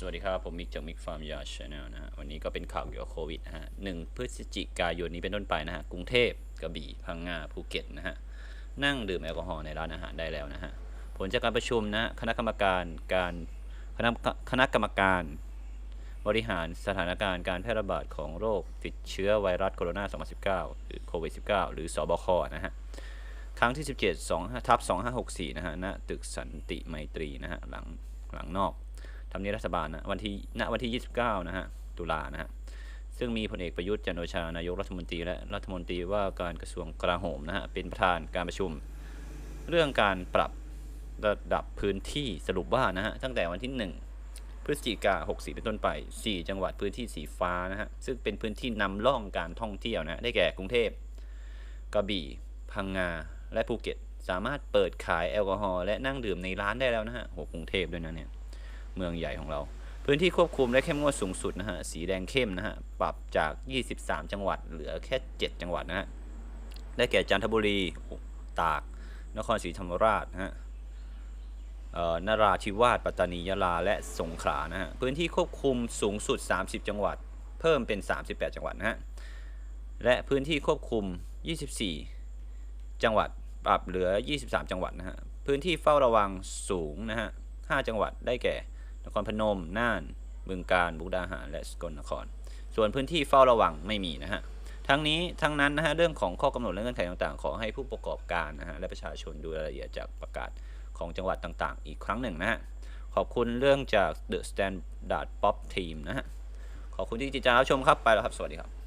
สวัสดีครับ ผมมิกจากมิกฟาร์มยาชาแนลนะฮะวันนี้ก็เป็นข่าวเกี่ยวกับโควิดนะฮะหนึ่งพฤศจิกายนนี้เป็นต้นไปนะฮะกรุงเทพกระบี่พังงาภูเก็ตนะฮะนั่งดื่มแอลกอฮอล์ในร้านอาหารได้แล้วนะฮะผลจากการประชุมนะฮะคณะกรรมการการคณะคณะกรรมการบริหารสถานการณ์การแพร่ระบาดของโรคติดเชื้อไวรัสโคโรนา 2019 หรือโควิด -19 หรือสบคนะฮะครั้งที่ 17 2ทับ2564 นะฮะณตึกสันติไมตรีนะฮะหลังหลังนอก ทำเนียบรัฐบาลนะวันที่ณวันที่ 29 นะฮะ ตุลานะฮะ ซึ่งมีพลเอกประยุทธ์จันโอชานายกรัฐมนตรีและรัฐมนตรีว่าการกระทรวงกลาโหมนะฮะ เป็นประธานการประชุม เรื่องการปรับระดับพื้นที่สรุปว่านะฮะ ตั้งแต่วันที่ 1 พฤศจิกา64 เป็นต้นไป 4 จังหวัดพื้นที่สีฟ้านะฮะ ซึ่งเป็นพื้นที่นำร่องการท่องเที่ยวนะฮะได้แก่กรุงเทพ กระบี่ พังงา และภูเก็ต สามารถเปิดขายแอลกอฮอล์และนั่งดื่มในร้านได้แล้วนะฮะโหกรุงเทพด้วยนะเนี่ย เมืองใหญ่ของเรา พื้นที่ควบคุมและเข้มงวดสูงสุดนะฮะสีแดงเข้มนะฮะปรับจาก 23 จังหวัดเหลือแค่ 7 จังหวัดนะฮะได้แก่จันทบุรีตาก นครศรีธรรมราชนะฮะนราธิวาสปัตตานียะลาและสงขลานะฮะพื้นที่ควบคุมสูงสุด 30 จังหวัด เพิ่มเป็น 38 จังหวัดนะฮะและพื้นที่ควบคุม 24 จังหวัดปรับเหลือ 23 จังหวัดนะฮะพื้นที่เฝ้าระวังสูงนะฮะ 5 จังหวัดได้แก่ นครพนม น่าน บึงกาฬมุกดาหาร และสกลนคร ส่วนพื้นที่เฝ้าระวังไม่มีนะฮะ ทั้งนี้ทั้งนั้นนะฮะเรื่องของข้อกำหนดและเงื่อนไขต่างๆ ขอให้ผู้ประกอบการนะฮะและประชาชนดูรายละเอียดจากประกาศของจังหวัดต่างๆ อีกครั้งหนึ่งนะฮะ ขอบคุณเรื่องจาก The Standard Pop Team นะฮะ ขอบคุณที่ติดตามรับชมครับ ไปแล้วครับ สวัสดีครับ